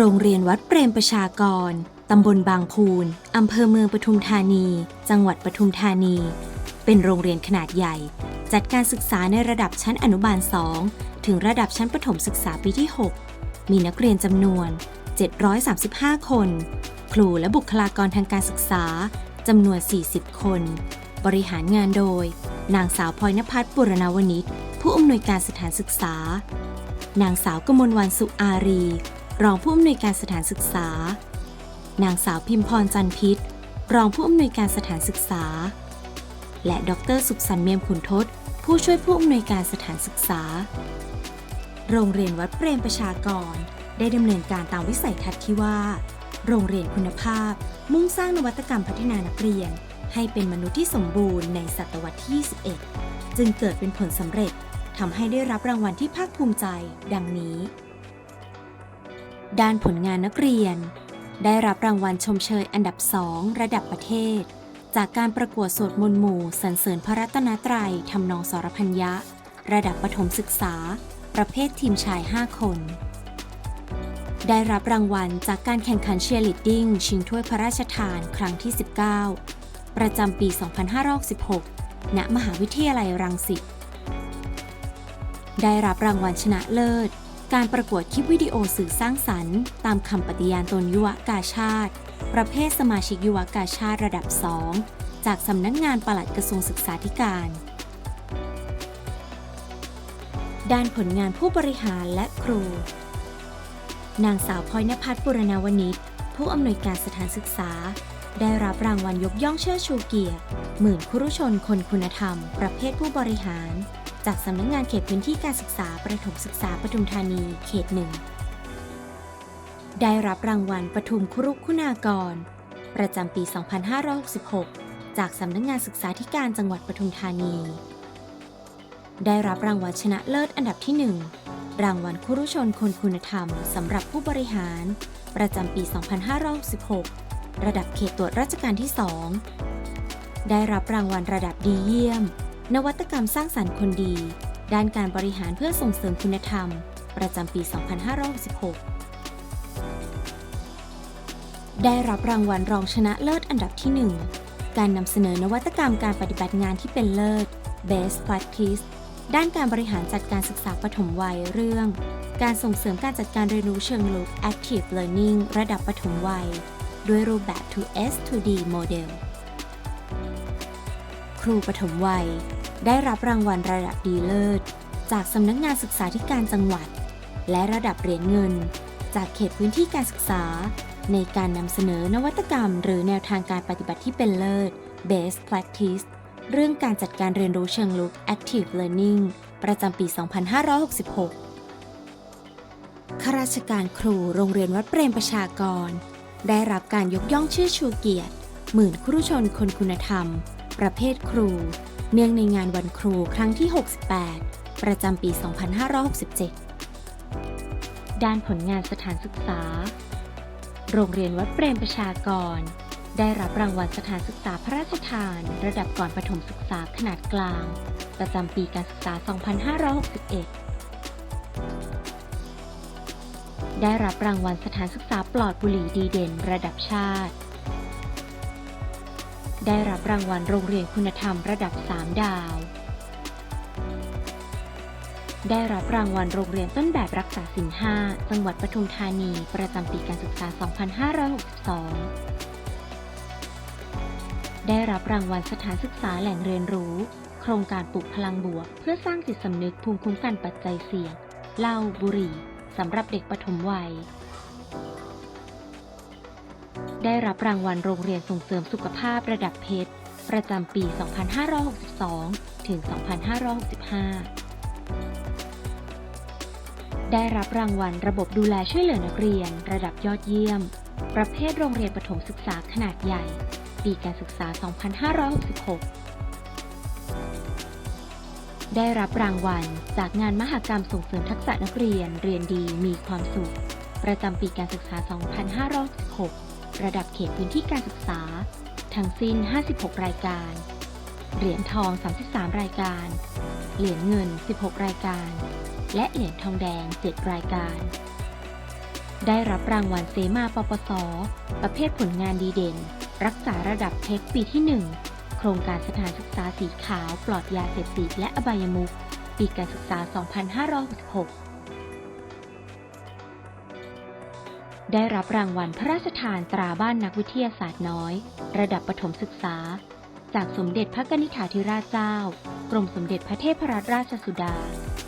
โรงเรียนวัดเปรมประชากร ตำบลบางพูน อำเภอเมืองปทุมธานี จังหวัดปทุมธานี เป็นโรงเรียนขนาดใหญ่ จัดการศึกษาในระดับชั้นอนุบาล 2 ถึงระดับชั้นประถมศึกษาปีที่ 6 มีนักเรียนจำนวน 735 คน ครูและบุคลากรทางการศึกษาจำนวน 40 คน บริหารงานโดย นางสาวพลอยนภัสบุรณาวนิชผู้อำนวยการสถานศึกษา นางสาวกมลวันสุอารี รองผู้อำนวยการสถานศึกษา นางสาวพิมพรจันพิษ รองผู้อำนวยการสถานศึกษา และดรสุขสันต์เมียมขุนทศ ผู้ช่วยผู้อำนวยการสถานศึกษา โรงเรียนวัดเปรมประชากร ได้ดำเนินการตามวิสัยทัศน์ที่ว่า โรงเรียนคุณภาพ มุ่งสร้างนวัตกรรมพัฒนานักเรียน ให้เป็นมนุษย์ที่สมบูรณ์ในศตวรรษที่ 21 จึงเกิดเป็นผลสำเร็จทำให้ได้รับรางวัลที่ภาคภูมิใจ ดังนี้ ด้านผลงานนักเรียน ได้รับรางวัลชมเชยอันดับ2ระดับประเทศ จากการประกวดสวดมนต์หมู่สรรเสริญพระรัตนตรัยทำนองสรพัญญะ ระดับประถมศึกษา ประเภททีมชาย 5 คน ได้รับรางวัลจากการแข่งขันเชียร์ลีดดิ้งชิงถ้วยพระราชทานครั้งที่ 19 ประจำปี 2516ณมหาวิทยาลัยรังสิตได้รับรางวัลชนะเลิศ การประกวดคลิปวิดีโอสื่อสร้างสรรค์ ตามคำปฏิญาณตนยุวกาชาติ ประเภทสมาชิกยุวกาชาติระดับ 2 จากสำนักงงานปลัดกระทรวงศึกษาธิการ ด้านผลงานผู้บริหารและครู นางสาวพลอยนภัสบุรณาวนิชผู้อำนวยการสถานศึกษา ได้รับรางวัลยกย่องเชิดชูเกียรติหมื่นครุชนคนคุณธรรม ประเภทผู้บริหาร จากสำนักงงานเขตพื้นที่การศึกษาประถมศึกษาปทุมธานีเขตหนึ่งได้รับรางวัลปทุมครุคุณากร ประจำปี 2566 จากสำนักงานศึกษาธิการจังหวัดปทุมธานี ได้รับรางวัลชนะเลิศอันดับที่ 1 รางวัลครุชนคนคุณธรรมสำหรับผู้บริหาร ประจำปี 2566 ระดับเขตตรวจราชการที่ 2 ได้รับรางวัลระดับดีเยี่ยม นวัตกรรมสร้างสรรค์คนดี ด้านการบริหารเพื่อส่งเสริมคุณธรรม ประจำปี 2566 ได้รับรางวัลรองชนะเลิศอันดับที่ 1 การนำเสนอนวัตกรรมการปฏิบัติงานที่เป็นเลิศ Best Practice ด้านการบริหารจัดการศึกษาปฐมวัยเรื่อง การส่งเสริมการจัดการเรียนรู้เชิงลุก Active Learning ระดับปฐมวัย ด้วยรูปแบบ 2S 2D Model ครูปฐมวัย ได้รับรางวัลระดับดีเลิศ จากสำนักงานศึกษาธิการจังหวัด และระดับเหรียญเงิน จากเขตพื้นที่การศึกษา ในการนำเสนอนวัตกรรม หรือแนวทางการปฏิบัติที่เป็นเลิศ Best Practice เรื่องการจัดการเรียนรู้เชิงลุก Active Learning ประจำปี 2566 ข้าราชการครูโรงเรียนวัดเปรมประชากร ได้รับการยกย่องชื่อชูเกียรติ หมื่นครุชนคนคุณธรรม ประเภทครู เนื่องในงานวันครูครั้งที่ 68 ประจำปี 2567 ด้านผลงานสถานศึกษา โรงเรียนวัดเปรมประชากร ได้รับรางวัลสถานศึกษาพระราชทาน ระดับก่อนประถมศึกษาขนาดกลาง ประจำปีการศึกษา 2561ได้รับรางวัลสถานศึกษาปลอดบุหรี่ดีเด่นระดับชาติ ได้รับรางวัลโรงเรียนคุณธรรมระดับ 3 ดาว ได้รับรางวัลโรงเรียนต้นแบบรักษาศีล5จังหวัดปทุมธานีประจำปีการศึกษา 2562 ได้รับรางวัลสถานศึกษาแหล่งเรียนรู้ โครงการปลูกพลังบวก เพื่อสร้างจิตสำนึกภูมิคุ้มกันปัจจัยเสี่ยงเหล้าบุหรี่สำหรับเด็กปฐมวัย ได้รับรางวัลโรงเรียนส่งเสริมสุขภาพระดับเพชร ประจำปี 2562 ถึง 2565ได้รับรางวัลระบบดูแลช่วยเหลือนักเรียน ระดับยอดเยี่ยม ประเภทโรงเรียนประถมศึกษาขนาดใหญ่ ปีการศึกษา 2566 ได้รับรางวัลจากงานมหกรรมส่งเสริมทักษะนักเรียน เรียนดีมีความสุข ประจำปีการศึกษา 2566 ระดับเขตพื้นที่การศึกษา ทั้งสิ้น 56 รายการ เหรียญทอง 33 รายการ เหรียญเงิน 16 รายการ และเหรียญทองแดง 7 รายการ ได้รับรางวัลเสมาปปส ประเภทผลงานดีเด่น รักษาระดับเพชรปีที่ 1 โครงการสถานศึกษาสีขาว ปลอดยาเสพติดและอบายมุขปีการศึกษา 2566 ได้รับรางวัลพระราชทานตราบ้านนักวิทยาศาสตร์น้อย ระดับประถมศึกษา จากสมเด็จพระกนิษฐาธิราชเจ้า กรมสมเด็จพระเทพรัตนราชสุดา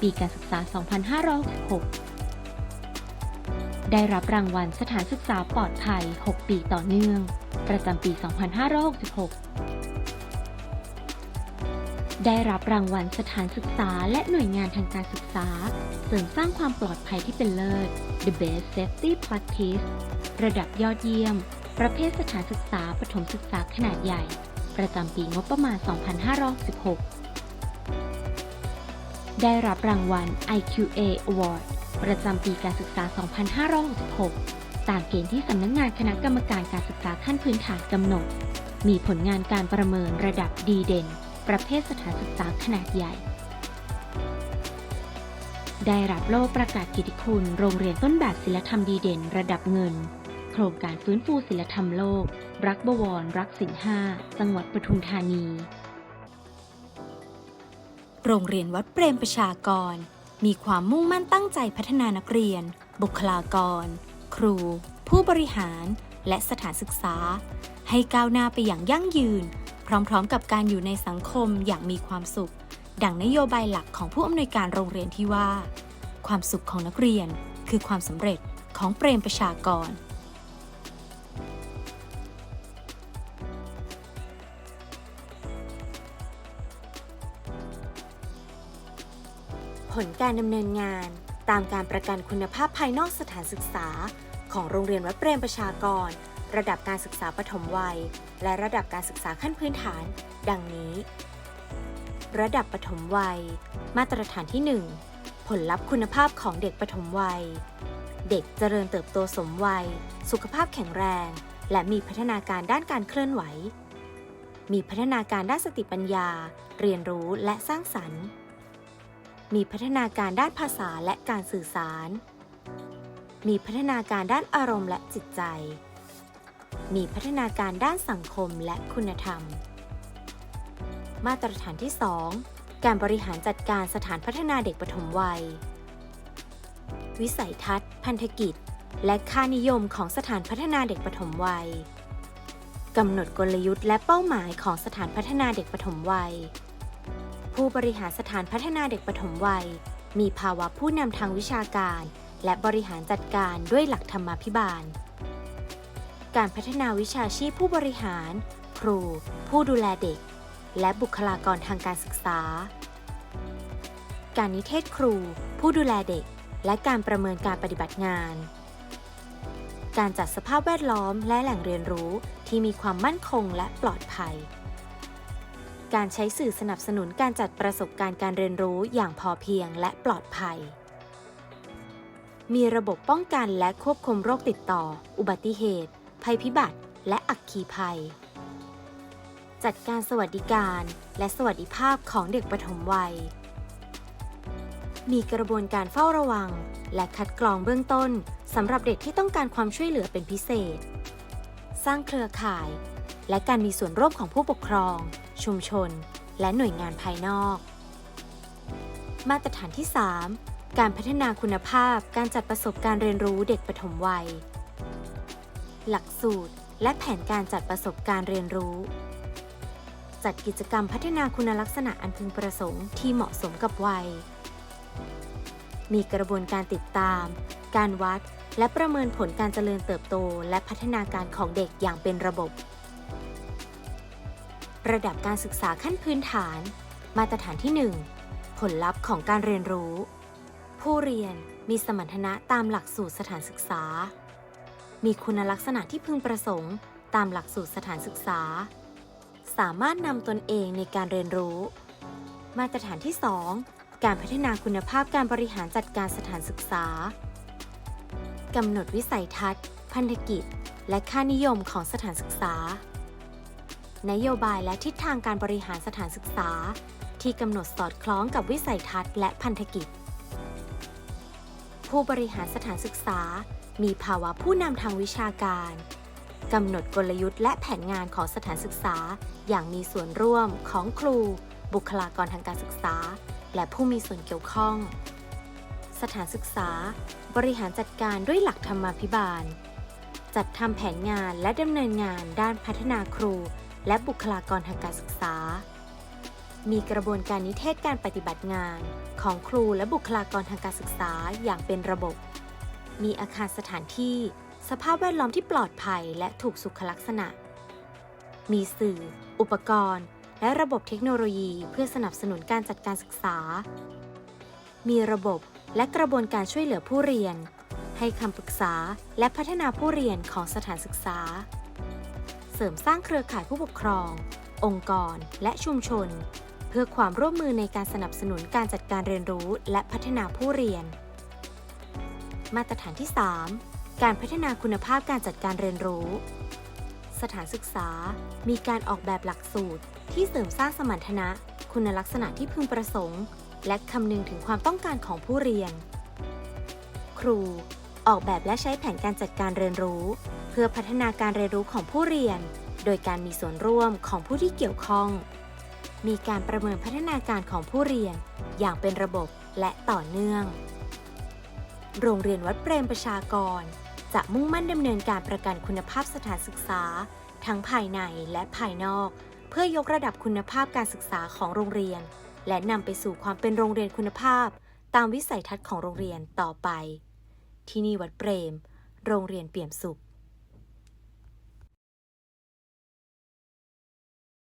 ปีการศึกษา 2566 ได้รับรางวัลสถานศึกษาปลอดภัย 6 ปีต่อเนื่อง ประจำปี 2566 ได้รับรางวัลสถานศึกษาและหน่วยงานทางการศึกษา เสริมสร้างความปลอดภัยที่เป็นเลิศ The Best Safety Practice ระดับยอดเยี่ยม ประเภทสถานศึกษาปฐมศึกษาขนาดใหญ่ ประจำปีงบประมาณ 2516 ได้รับรางวัล IQA Award ประจำปีการศึกษา 2566 ตามเกณฑ์ที่สำนักงงานคณะกรรมการการศึกษาขั้นพื้นฐานกำหนด มีผลงานการประเมินระดับดีเด่น ประเภทสถานศึกษาขนาดใหญ่ ได้รับโล่ประกาศเกิยรติคุณ โรงเรียนต้นแบบศิลธรรมดีเด่นระดับเงิน โครงการฟื้นฟูศิลธรรมโลก รักบวร รักศิลห้า จังหวัดปทุมธานี โรงเรียนวัดเปรมประชากร มีความมุ่งมั่นตั้งใจพัฒนานักเรียน บุคลากร ครู ผู้บริหาร และสถานศึกษา ให้ก้าวหน้าไปอย่างยั่งยืน พร้อมๆ กับการอยู่ในสังคมอย่างมีความสุข ดังนโยบายหลักของผู้อำนวยการโรงเรียนที่ว่า ความสุขของนักเรียน คือความสำเร็จของเปรมประชากรผลการดำเนินงานตามการประกันคุณภาพภายนอกสถานศึกษา ของโรงเรียนวัดเปรมประชากร ระดับการศึกษาปฐมวัย และระดับการศึกษาขั้นพื้นฐาน ดังนี้ ระดับปฐมวัย มาตรฐานที่ 1 ผลลัพธ์คุณภาพของเด็กปฐมวัย เด็กเจริญเติบโตสมวัย สุขภาพแข็งแรง และมีพัฒนาการด้านการเคลื่อนไหว มีพัฒนาการด้านสติปัญญา เรียนรู้และสร้างสรรค์ มีพัฒนาการด้านภาษาและการสื่อสาร มีพัฒนาการด้านอารมณ์และจิตใจ มีพัฒนาการด้านสังคมและคุณธรรม มาตรฐานที่ 2 การบริหารจัดการสถานพัฒนาเด็กปฐมวัย วิสัยทัศน์ พันธกิจ และค่านิยมของสถานพัฒนาเด็กปฐมวัยกำหนดกลยุทธ์และเป้าหมายของสถานพัฒนาเด็กปฐมวัย ผู้บริหารสถานพัฒนาเด็กปฐมวัย มีภาวะผู้นำทางวิชาการ และบริหารจัดการด้วยหลักธรรมาภิบาล การพัฒนาวิชาชีพผู้บริหาร ครู ผู้ดูแลเด็ก และบุคลากรทางการศึกษา การนิเทศครู ผู้ดูแลเด็ก และการประเมินการปฏิบัติงาน การจัดสภาพแวดล้อมและแหล่งเรียนรู้ที่มีความมั่นคงและปลอดภัย การใช้สื่อสนับสนุนการจัดประสบการณ์การเรียนรู้อย่างพอเพียงและปลอดภัย มีระบบป้องกันและควบคุมโรคติดต่อ อุบัติเหตุ ภัยพิบัติ และอัคคีภัย จัดการสวัสดิการและสวัสดิภาพของเด็กปฐมวัย มีกระบวนการเฝ้าระวัง และคัดกรองเบื้องต้นสำหรับเด็กที่ต้องการความช่วยเหลือเป็นพิเศษ สร้างเครือข่าย และการมีส่วนร่วมของผู้ปกครอง ชุมชน และหน่วยงานภายนอก มาตรฐานที่ 3 การพัฒนาคุณภาพการจัดประสบการณ์เรียนรู้เด็กปฐมวัย หลักสูตร และแผนการจัดประสบการณ์เรียนรู้ จัดกิจกรรมพัฒนาคุณลักษณะอันพึงประสงค์ที่เหมาะสมกับวัย มีกระบวนการติดตาม การวัด และประเมินผลการเจริญเติบโต และพัฒนาการของเด็กอย่างเป็นระบบ ระดับการศึกษาขั้นพื้นฐาน มาตรฐานที่ 1 ผลลัพธ์ของการเรียนรู้ ผู้เรียนมีสมรรถนะตามหลักสูตรสถานศึกษา มีคุณลักษณะที่พึงประสงค์ ตามหลักสูตรสถานศึกษา สามารถนำตนเองในการเรียนรู้ มาตรฐานที่ 2 การพัฒนาคุณภาพการบริหารจัดการสถานศึกษากำหนดวิสัยทัศน์ พันธกิจ และค่านิยมของสถานศึกษา นโยบายและทิศทางการบริหารสถานศึกษา ที่กำหนดสอดคล้องกับวิสัยทัศน์และพันธกิจ ผู้บริหารสถานศึกษา มีภาวะผู้นำทางวิชาการกำหนดกลยุทธ์และแผนงานของสถานศึกษา อย่างมีส่วนร่วมของครู บุคลากรทางการศึกษา และผู้มีส่วนเกี่ยวข้อง สถานศึกษา บริหารจัดการด้วยหลักธรรมาภิบาล จัดทำแผนงานและดำเนินงานด้านพัฒนาครู และบุคลากรทางการศึกษา มีกระบวนการนิเทศการปฏิบัติงาน ของครูและบุคลากรทางการศึกษาอย่างเป็นระบบ มีอาคารสถานที่ สภาพแวดล้อมที่ปลอดภัยและถูกสุขลักษณะ มีสื่อ อุปกรณ์ และระบบเทคโนโลยีเพื่อสนับสนุนการจัดการศึกษา มีระบบและกระบวนการช่วยเหลือผู้เรียน ให้คำปรึกษาและพัฒนาผู้เรียนของสถานศึกษา เสริมสร้างเครือข่ายผู้ปกครอง องค์กร และชุมชน พื่อความร่วมมือในการสนับสนุนการจัดการเรียนรู้และพัฒนาผู้เรียน มาตรฐานที่ 3 การพัฒนาคุณภาพการจัดการเรียนรู้ สถานศึกษา มีการออกแบบหลักสูตร ที่เสริมสร้างสมรรถนะ คุณลักษณะที่พึงประสงค์ และคำนึงถึงความต้องการของผู้เรียน ครู ออกแบบและใช้แผนการจัดการเรียนรู้ เพื่อพัฒนาการเรียนรู้ของผู้เรียน โดยการมีส่วนร่วมของผู้ที่เกี่ยวข้อง มีการประเมินพัฒนาการของผู้เรียน อย่างเป็นระบบและต่อเนื่อง โรงเรียนวัดเปรมประชากร จะมุ่งมั่นดำเนินการประกันคุณภาพสถานศึกษา ทั้งภายในและภายนอก เพื่อยกระดับคุณภาพการศึกษาของโรงเรียน และนำไปสู่ความเป็นโรงเรียนคุณภาพ ตามวิสัยทัศน์ของโรงเรียนต่อไป ที่นี่วัดเปรม โรงเรียนเปี่ยมสุข